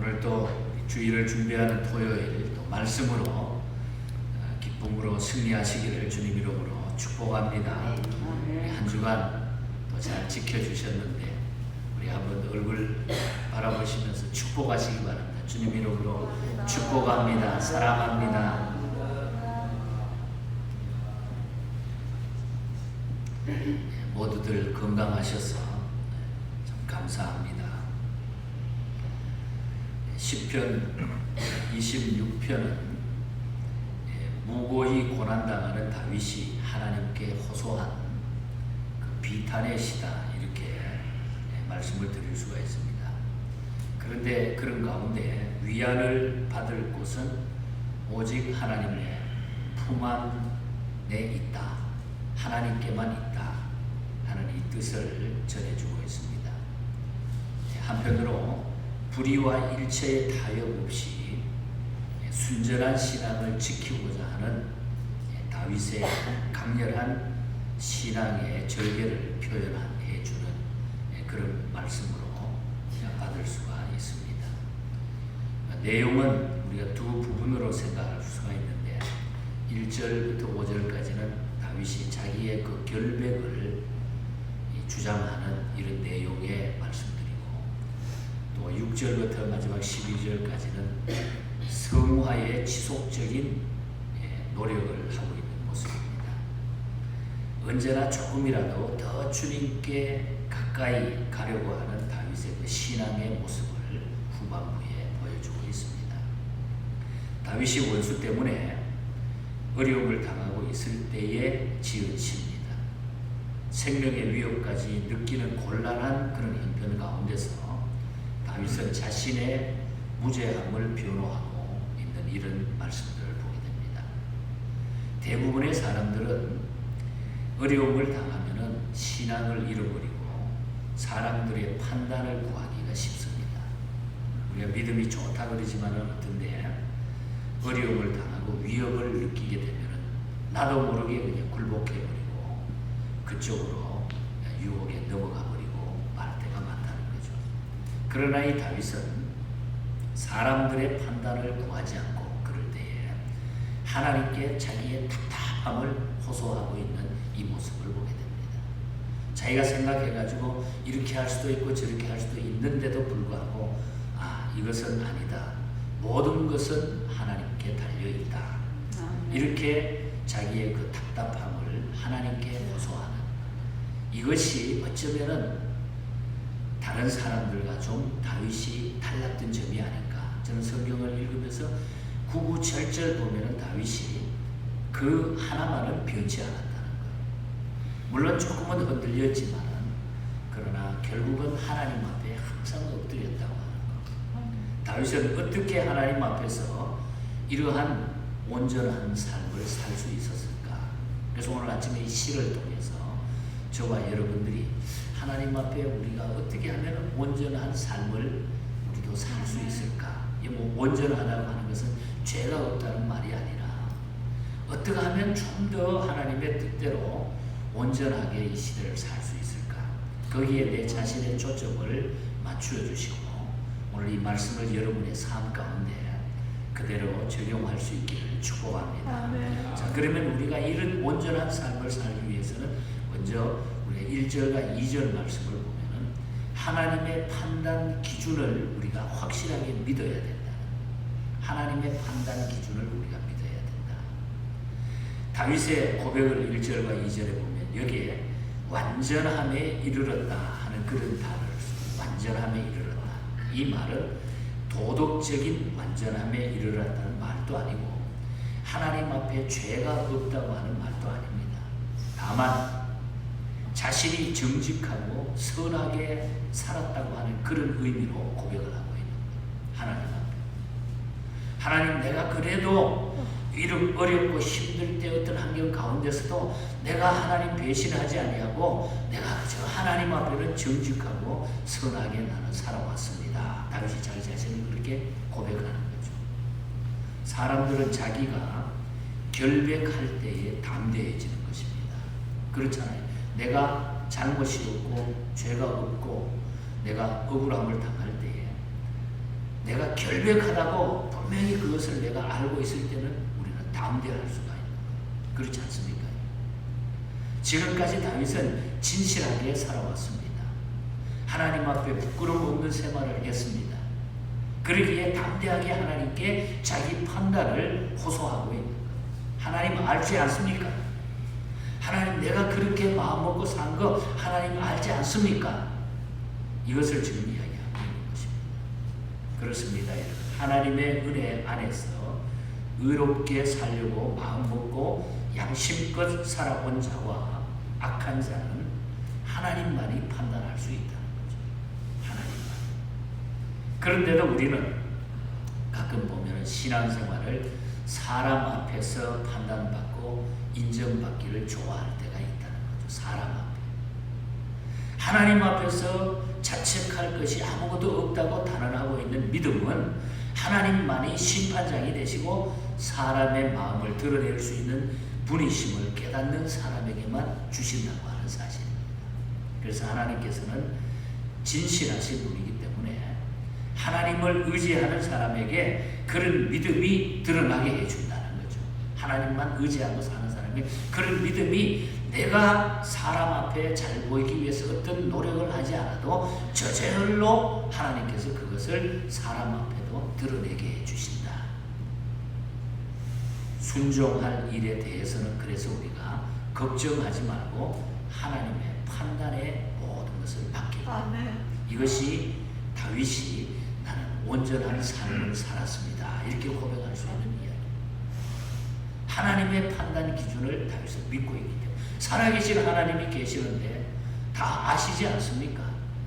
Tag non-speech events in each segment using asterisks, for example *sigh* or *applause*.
오늘 또 주일을 준비하는 토요일 또 말씀으로 어, 기쁨으로 승리하시기를 주님 이름으로 축복합니다. 우리 한 주간 또 잘 지켜주셨는데 우리 한번 얼굴 바라보시면서 축복하시기 바랍니다. 주님 이름으로 축복합니다. 사랑합니다. 모두들 건강하셔서 참 감사합니다. 10편 26편은 무고히 고난당하는 다윗이 하나님께 호소한 그 비탄의 시다 이렇게 예, 말씀을 드릴 수가 있습니다. 그런데 그런 가운데 위안을 받을 곳은 오직 하나님의 품 안에 있다. 하나님께만 있다. 하는 이 뜻을 전해주고 있습니다. 한편으로 불의와 일체의 타협 없이 순전한 신앙을 지키고자 하는 다윗의 강렬한 신앙의 절개를 표현해 주는 그런 말씀으로 받을 수가 있습니다. 내용은 우리가 두 부분으로 생각할 수가 있는데 1절부터 5절까지는 다윗이 자기의 그 결백을 주장하는 이런 내용의 또 6절부터 마지막 12절까지는 성화의 지속적인 예, 노력을 하고 있는 모습입니다. 언제나 조금이라도 더 주님께 가까이 가려고 하는 다윗의 그 신앙의 모습을 후반부에 보여주고 있습니다. 다윗이 원수 때문에 어려움을 당하고 있을 때에 지은 시입니다. 생명의 위협까지 느끼는 곤란한 그런 형편 가운데서 다윗은 자신의 무죄함을 변호하고 있는 이런 말씀들을 보게 됩니다. 대부분의 사람들은 어려움을 당하면은 신앙을 잃어버리고 사람들의 판단을 구하기가 쉽습니다. 우리가 믿음이 좋다 그러지만은 어떤데 어려움을 당하고 위협을 느끼게 되면은 나도 모르게 그냥 굴복해버리고 그쪽으로 유혹에 넘어가 거죠. 그러나 이 다윗은 사람들의 판단을 구하지 않고 그럴 때에 하나님께 자기의 답답함을 호소하고 있는 이 모습을 보게 됩니다. 자기가 생각해가지고 이렇게 할 수도 있고 저렇게 할 수도 있는데도 불구하고 아 이것은 아니다. 모든 것은 하나님께 달려 있다. 이렇게 자기의 그 답답함을 하나님께 호소하는 이것이 어쩌면은 다른 사람들과 좀 다윗이 달랐던 점이 아닌가. 저는 성경을 읽으면서 구구절절 보면은 다윗이 그 하나만은 변치 않았다는 거예요. 물론 조금은 흔들렸지만은 그러나 결국은 하나님 앞에 항상 엎드렸다고 하는 거. 다윗은 어떻게 하나님 앞에서 이러한 온전한 삶을 살 수 있었을까? 그래서 오늘 아침에 이 시를 통해서 저와 여러분들이 하나님 앞에 우리가 어떻게 하면 온전한 삶을 우리도 살 수 있을까? 뭐 온전하다고 하는 것은 죄가 없다는 말이 아니라 어떻게 하면 좀 더 하나님의 뜻대로 온전하게 이 시대를 살 수 있을까? 거기에 내 자신의 초점을 맞추어 주시고 오늘 이 말씀을 여러분의 삶 가운데 그대로 적용할 수 있기를 축복합니다. 아멘. 자, 그러면 우리가 이런 온전한 삶을 살기 위해서는 먼저 1절과 2절 말씀을 보면은 하나님의 판단 기준을 우리가 확실하게 믿어야 된다. 하나님의 판단 기준을 우리가 믿어야 된다. 다윗의 고백을 1절과 2절에 보면 여기에 완전함에 이르렀다 하는 그런 단어를. 완전함에 이르렀다. 이 말은 도덕적인 완전함에 이르렀다는 말도 아니고 하나님 앞에 죄가 없다고 하는 말도 아닙니다. 다만 자신이 정직하고 선하게 살았다고 하는 그런 의미로 고백을 하고 있는. 하나님 앞에. 하나님 내가 그래도 이런 어렵고 힘들 때 어떤 환경 가운데서도 내가 하나님 배신하지 아니하고 내가 저 하나님 앞에는 정직하고 선하게 나는 살아왔습니다. 다윗이 자기 자신을 그렇게 고백하는 거죠. 사람들은 자기가 결백할 때에 담대해지는 것입니다. 그렇잖아요. 내가 잘못이 없고 죄가 없고 내가 억울함을 당할 때에 내가 결백하다고 분명히 그것을 내가 알고 있을 때는 우리는 담대할 수가 거예요. 그렇지 않습니까? 지금까지 다윗은 진실하게 살아왔습니다. 하나님 앞에 부끄러움 없는 생활을 했습니다. 그러기에 담대하게 하나님께 자기 판단을 호소하고 있는 거예요. 하나님 알지 않습니까? 하나님 내가 그렇게 마음 먹고 산 거 하나님 알지 않습니까? 이것을 지금 이야기하고 있는 것입니다. 그렇습니다. 하나님의 은혜 안에서 의롭게 살려고 마음 먹고 양심껏 살아온 자와 악한 자는 하나님만이 판단할 수 있다는 거죠. 하나님만. 그런데도 우리는 가끔 보면 신앙생활을 사람 앞에서 판단받고 인정받기를 좋아할 때가 있다는 거죠. 사람 앞에. 하나님 앞에서 자책할 것이 아무것도 없다고 단언하고 있는 믿음은 하나님만이 심판장이 되시고 사람의 마음을 드러낼 수 있는 분이심을 깨닫는 사람에게만 주신다고 하는 사실입니다. 그래서 하나님께서는 진실하신 분이기 때문에 하나님을 의지하는 사람에게 그런 믿음이 드러나게 해준다는 거죠. 하나님만 의지하고 사는 사람이 그런 믿음이 내가 사람 앞에 잘 보이기 위해서 어떤 노력을 하지 않아도 저절로 하나님께서 그것을 사람 앞에도 드러내게 해주신다. 순종할 일에 대해서는 그래서 우리가 걱정하지 말고 하나님의 판단에 모든 것을 맡기고 아멘. 이것이 다윗이 나는 온전한 삶을 살았습니다. 이렇게 고백할 수 있는. 하나님의 판단 기준을 다윗은 믿고 있기 때문에 살아계신 하나님이 계시는데 다 아시지 않습니까?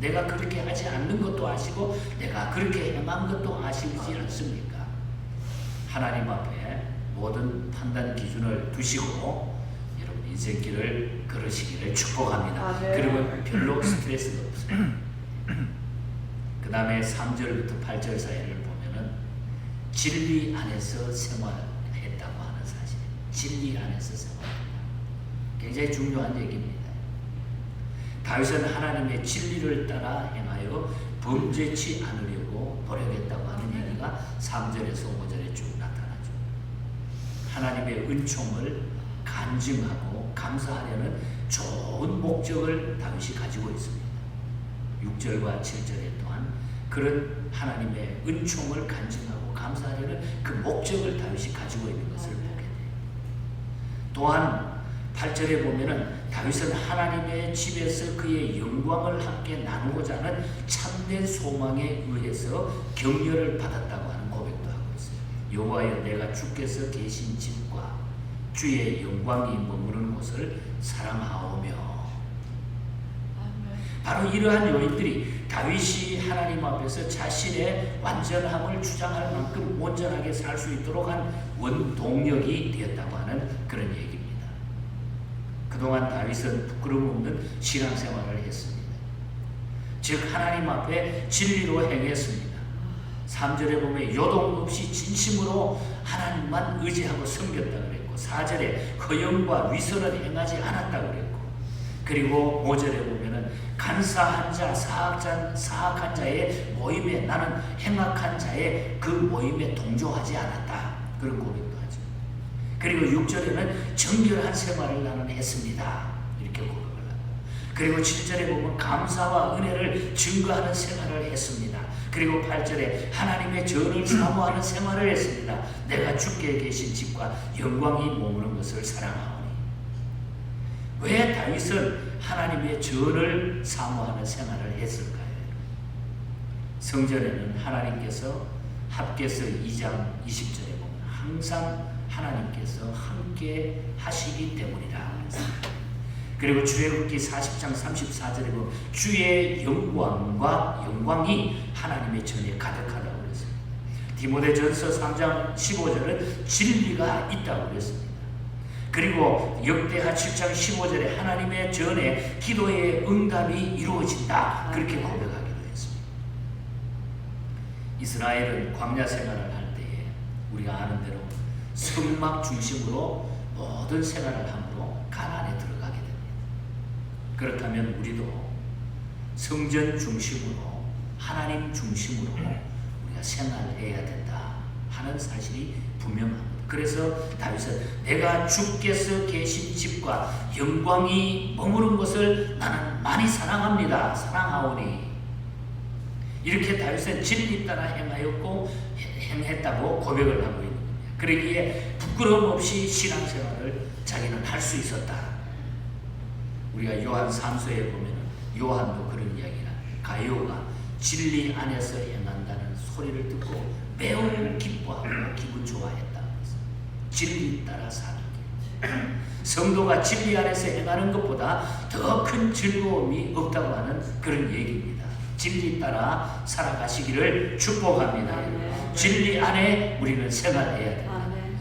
내가 그렇게 하지 않는 것도 아시고 내가 그렇게 행한 것도 아시지 않습니까? 하나님 앞에 모든 판단 기준을 두시고 여러분 인생길을 걸으시기를 축복합니다. 아멘. 그러면 별로 스트레스가 없어요. 그 다음에 3절부터 8절 사이를 보면은 진리 안에서 사실. 진리 안에서 생활했다. 굉장히 중요한 얘기입니다. 다윗은 하나님의 진리를 따라 행하여 범죄치 않으려고 노력했다고 하는 얘기가 3절에서 5절에 쭉 나타나죠. 하나님의 은총을 간증하고 감사하려는 좋은 목적을 다윗이 가지고 있습니다. 6절과 7절에 또한 그런 하나님의 은총을 간증하고 감사하려는 그 목적을 다윗이 가지고 있는 것을. 또한 8절에 보면은 다윗은 하나님의 집에서 그의 영광을 함께 나누고자 하는 참된 소망에 의해서 격려를 받았다고 하는 고백도 하고 있어요. 여호와여 내가 주께서 계신 집과 주의 영광이 머무는 곳을 사랑하오며. 바로 이러한 요인들이 다윗이 하나님 앞에서 자신의 완전함을 주장할 만큼 온전하게 살 수 있도록 한 원동력이 되었다고 하는. 그동안 다윗은 부끄러움 없는 신앙생활을 했습니다. 즉 하나님 앞에 진리로 행했습니다. 3절에 보면 요동 없이 진심으로 하나님만 의지하고 섬겼다 그랬고 4절에 허영과 위선을 행하지 않았다 그랬고 그리고 5절에 보면은 간사한 자, 사악자, 사악한 자의 모임에 나는 행악한 자의 그 모임에 동조하지 않았다. 그런 하죠. 그리고 6절에는 정결한 생활을 나는 했습니다. 이렇게 고백을 하고. 그리고 7절에 보면 감사와 은혜를 증거하는 생활을 했습니다. 그리고 8절에 하나님의 전을 사모하는 생활을 했습니다. 내가 주께 계신 집과 영광이 머무는 것을 사랑하오니. 왜 다윗은 하나님의 전을 사모하는 생활을 했을까요? 성전에는 하나님께서 합계서 2장 20절에 보면 항상 하나님께서 함께 하시기 때문이라. 그리고 출애굽기 40장 34절에 보면 주의 영광과 영광이 하나님의 전에 가득하다고 그랬습니다. 디모데전서 3장 15절은 진리가 있다고 그랬습니다. 그리고 역대하 7장 15절에 하나님의 전에 기도의 응답이 이루어진다. 그렇게 고백하기도 했습니다. 이스라엘은 광야 생활을 할 때에 우리가 아는 대로 성막 중심으로 모든 생활을 함으로 가나안에 들어가게 됩니다. 그렇다면 우리도 성전 중심으로 하나님 중심으로 우리가 우리가 생활해야 된다 하는 사실이 분명합니다. 그래서 다윗은 내가 주께서 계신 집과 영광이 머무른 것을 나는 많이 사랑합니다. 사랑하오니 이렇게 다윗은 진리 따라 행하였고 행했다고 고백을 하고. 그러기에 부끄러움 없이 신앙생활을 자기는 할 수 있었다. 우리가 요한 3서에 보면 요한도 그런 이야기가 가요가 진리 안에서 행한다는 소리를 듣고 매우 기뻐하고 기분 좋아했다. 진리 따라 사는 길. 성도가 진리 안에서 행하는 것보다 더 큰 즐거움이 없다고 하는 그런 얘기입니다. 진리 따라 살아가시기를 축복합니다. 아멘. 진리 안에 우리는 생활해야 된다. 아멘.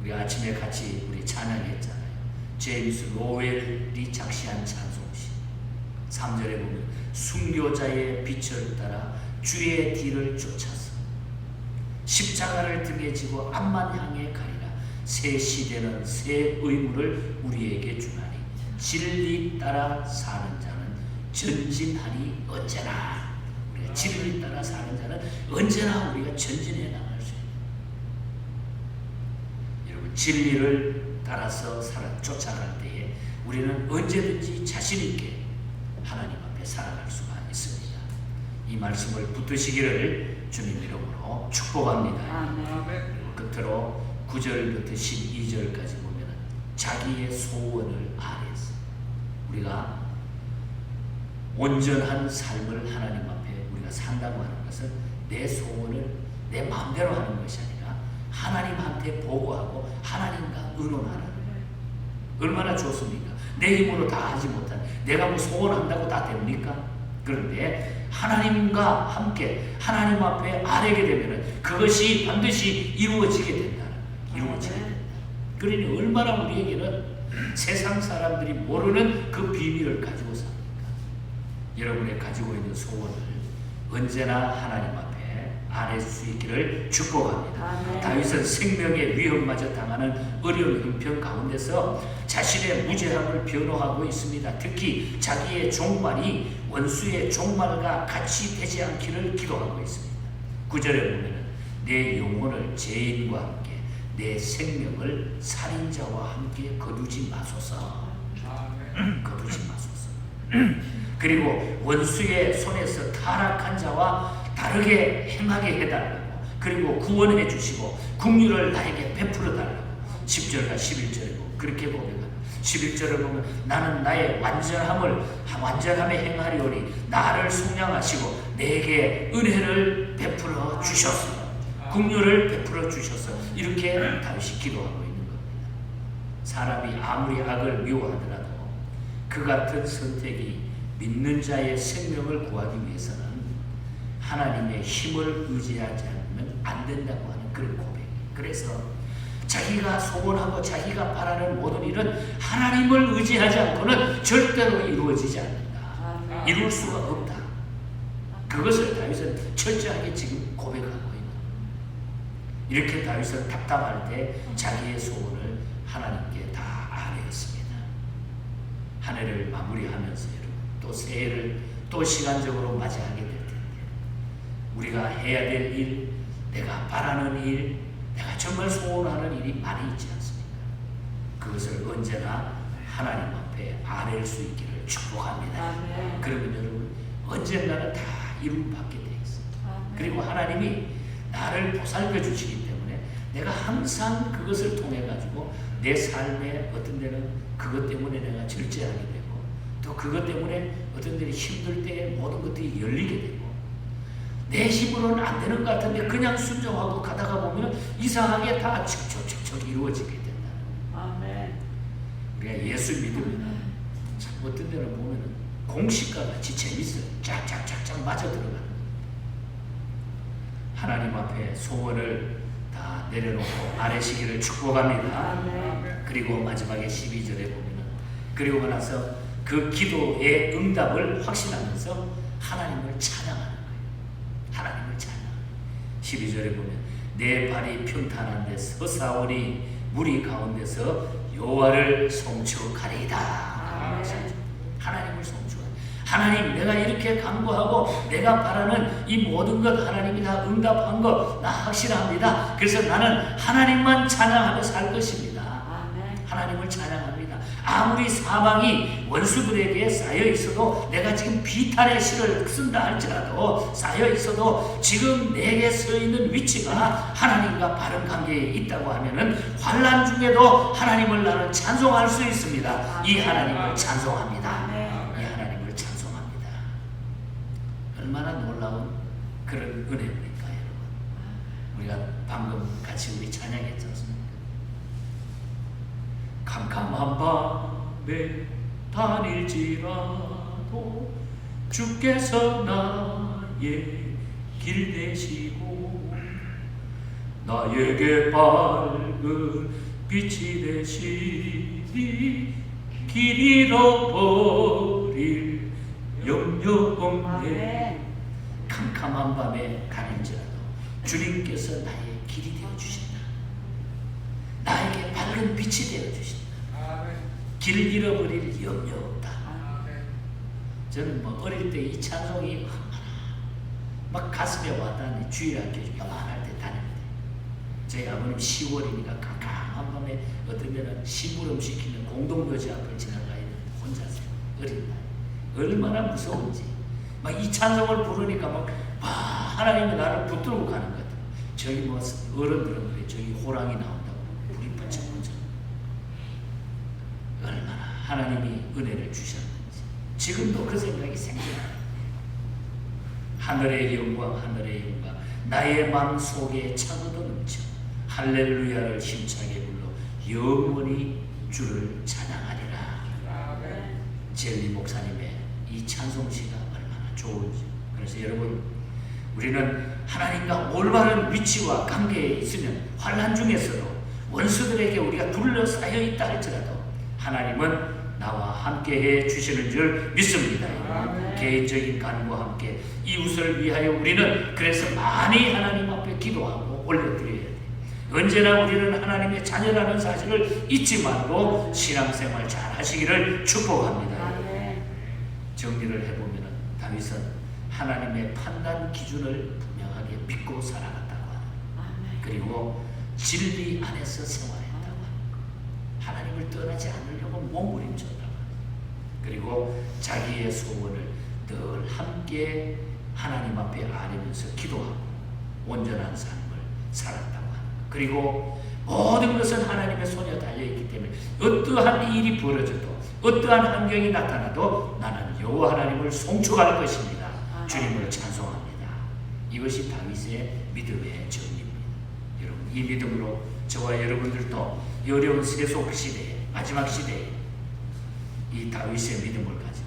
우리 아침에 같이 우리 찬양했잖아요. 제임스 로웰이 작시한 찬송시. 3절에 보면 순교자의 빛을 따라 주의 뒤를 쫓아서 십자가를 등에 지고 앞만 향해 가리라. 새 시대는 새 의무를 우리에게 주나니 진리 따라 사는 자는 전진하니 언제나 우리가 진리 따라 사는 자는 언제나 우리가 전진해 나갈 수 있는 여러분 진리를 따라서 살아 쫓아갈 때에 우리는 언제든지 자신 있게 하나님 앞에 살아갈 수가 있습니다. 이 말씀을 붙드시기를 주님 이름으로 축복합니다. 아멘. 끝으로 9절부터 12절까지 보면 자기의 소원을 아래서 우리가 온전한 삶을 하나님 앞에 우리가 산다고 하는 것은 내 소원을 내 마음대로 하는 것이 아니라 하나님한테 보고하고 하나님과 의논하는 얼마나 좋습니까? 내 힘으로 다 하지 못한 내가 뭐 소원한다고 다 됩니까? 그런데 하나님과 함께 하나님 앞에 아뢰게 되면 그것이 반드시 이루어지게 된다. 이루어지게 된다. 그러니 얼마나 우리에게는 세상 사람들이 모르는 그 비밀을 가지고 삽니까? 여러분의 가지고 있는 소원을 언제나 하나님 앞에 아뢰 수 있기를 축복합니다. 다윗은 생명의 위험마저 당하는 어려운 형편 가운데서 자신의 무죄함을 변호하고 있습니다. 특히 자기의 종말이 원수의 종말과 같이 되지 않기를 기도하고 있습니다. 구절에 보면 내 영혼을 죄인과 함께 내 생명을 살인자와 함께 거두지 마소서. 거두지 마소서. *clears throat* 그리고 원수의 손에서 타락한 자와 다르게 행하게 해달라고. 그리고 구원해 주시고 국률을 나에게 베풀어 달라고. 10절과 11절에 보면 그렇게 고백합니다 11절을 보면 나는 나의 완전함을 완전함에 행하리오니 나를 속량하시고 내게 은혜를 베풀어 주셨어 국률을 베풀어 주셨어 이렇게 다윗이 기도하고 있는 겁니다. 사람이 아무리 악을 미워하더라도 그 같은 선택이 믿는 자의 생명을 구하기 위해서는 하나님의 힘을 의지하지 않으면 안 된다고 하는 그런 고백. 그래서 자기가 소원하고 자기가 바라는 모든 일은 하나님을 의지하지 않고는 절대로 이루어지지 않는다. 이룰 수가 없다. 그것을 다윗은 철저하게 지금 고백하고 있는. 이렇게 다윗은 답답할 때 자기의 소원을 하나님께 다 아뢰었습니다. 한 해를 마무리하면서 여러분 또 새해를 또 시간적으로 맞이하게 될 텐데 우리가 해야 될 일, 내가 바라는 일, 내가 정말 소원하는 일이 많이 있지 않습니까? 그것을 언제나 하나님 앞에 아뢰 수 있기를 축복합니다. 그러면 여러분 언젠가는 다 이룸 받게 돼. 아멘. 그리고 하나님이 나를 보살펴 주시기 때문에 내가 항상 그것을 통해 가지고 내 삶에 어떤 데는 그것 때문에 내가 절제하게 되고 또 그것 때문에 어떤 데는 힘들 때 모든 것들이 열리게 되고 내 힘으로는 안 되는 것 같은데 그냥 순종하고 가다가 보면 이상하게 다 척척척척 이루어지게 거예요. 아멘. 우리가 예수 믿으면 참 어떤 데는 보면 공식과 같이 재밌어요. 짝짝짝짝 맞아 들어가는. 하나님 앞에 소원을 다 내려놓고 아뢰시기를 축복합니다. 아멘. 그리고 마지막에 12절에 보면은 그리고 나서 그 기도의 응답을 확신하면서 하나님을 찬양하는 거예요. 하나님을 찬양. 12절에 보면 내 발이 평탄한 데 서사오니 무리 가운데서 여호와를 송축하리이다. 하나님을 송축하. 하나님 내가 이렇게 간구하고 내가 바라는 이 모든 것 하나님이 다 응답한 거나 확신합니다. 그래서 나는 하나님만 찬양하며 살 것입니다. 하나님을 찬양합니다. 아무리 사방이 원수들에게 쌓여 있어도 내가 지금 비탄의 실을 쓴다 할지라도 쌓여 있어도 지금 내게 서 있는 위치가 하나님과 바른 관계에 있다고 하면은 환란 중에도 하나님을 나는 찬송할 수 있습니다. 이 하나님을 찬송합니다. 이 하나님을 찬송합니다. 얼마나 놀라운 그런 은혜입니까, 여러분? 우리가 방금 같이 우리 찬양했지 않습니까? 캄캄한 밤에 다닐지라도 주께서 나의 길 되시고 나에게 밝은 빛이 되시니 길 잃어버릴 염려 없네. 캄캄한 밤에 가는지라도 주님께서 나의 길이 되어 주신다. 나에게 밝은 빛이 되어 주신다. 길 잃어버릴 염려 없다. 저는 뭐 어릴 때 이 찬송이 막 가슴에 와닿는 주일학교 요만할 때때 저희 아버님 10월이니까 깜깜한 밤에 어떠면 심부름 시키는 공동묘지 앞을 지나가야 되는데 혼자서 어린 나이 얼마나 무서운지 막 이 찬송을 부르니까 막 와, 하나님이 나를 붙들고 가는 것 같아요 저기 뭐 어른들은 그래 저기 호랑이 나온다고 불이 번쩍번쩍 얼마나 하나님이 은혜를 주셨는지 지금도 그 생각이 생겨나요. 하늘의 영광, 하늘의 영광, 나의 마음 속에 차고도 넘쳐 할렐루야를 힘차게 불러 영원히 주를 찬양하리라. 젤리 목사님의 이 찬송시가 얼마나 좋은지. 그래서 여러분, 우리는 하나님과 올바른 위치와 관계에 있으면 환란 중에서도 원수들에게 우리가 둘러싸여 있다 할지라도 하나님은 나와 함께해 주시는 줄 믿습니다. 아멘. 개인적인 간구와 함께 이웃을 위하여 우리는 그래서 많이 하나님 앞에 기도하고 올려드려야 돼. 언제나 우리는 하나님의 자녀라는 사실을 잊지 말고 신앙생활 잘 하시기를 축복합니다. 아멘. 정리를 해보면 다윗은 하나님의 판단 기준을 분명하게 믿고 살아갔다고 아멘. 그리고 진리 안에서 생활했다고 하나님을 떠나지 않으려고 몸부림쳤다고 하는 그리고 자기의 소원을 늘 함께 하나님 앞에 아뢰면서 기도하고 온전한 삶을 살았다고 하는 그리고 모든 것은 하나님의 손에 달려있기 때문에 어떠한 일이 벌어져도 어떠한 환경이 나타나도 나는 여호와 하나님을 송축할 것입니다. 아멘. 주님을 찬송합니다. 이것이 다윗의 믿음의 정리입니다. 여러분 이 믿음으로 저와 여러분들도 이 어려운 세속 시대에 마지막 시대에 이 다윗의 믿음을 가지고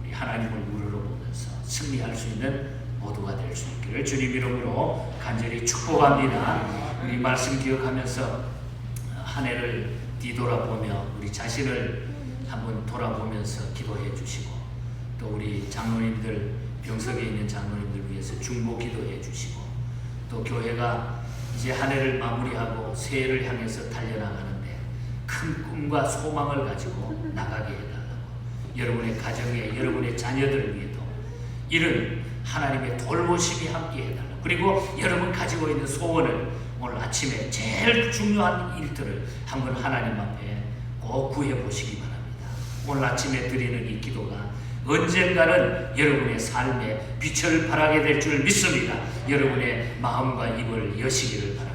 우리 하나님을 우러러보면서 승리할 수 있는 모두가 될 수 있기를 주님 이름으로 간절히 축복합니다. 우리 말씀 기억하면서 한 해를 뒤돌아보며 우리 자신을 한번 돌아보면서 기도해 주시고 또 우리 장로님들 병석에 있는 장로님들 위해서 중보 기도해 주시고 또 교회가 이제 한 해를 마무리하고 새해를 향해서 달려나가는데 큰 꿈과 소망을 가지고 나가게 해달라고 여러분의 가정에 여러분의 자녀들 위해도 이런 하나님의 돌보심이 함께 해달라고 그리고 여러분 가지고 있는 소원을 오늘 아침에 제일 중요한 일들을 한번 하나님 앞에 꼭 구해 보시기 바랍니다. 오늘 아침에 드리는 이 기도가 언젠가는 여러분의 삶에 빛을 발하게 될 줄 믿습니다. 여러분의 마음과 입을 여시기를 바랍니다.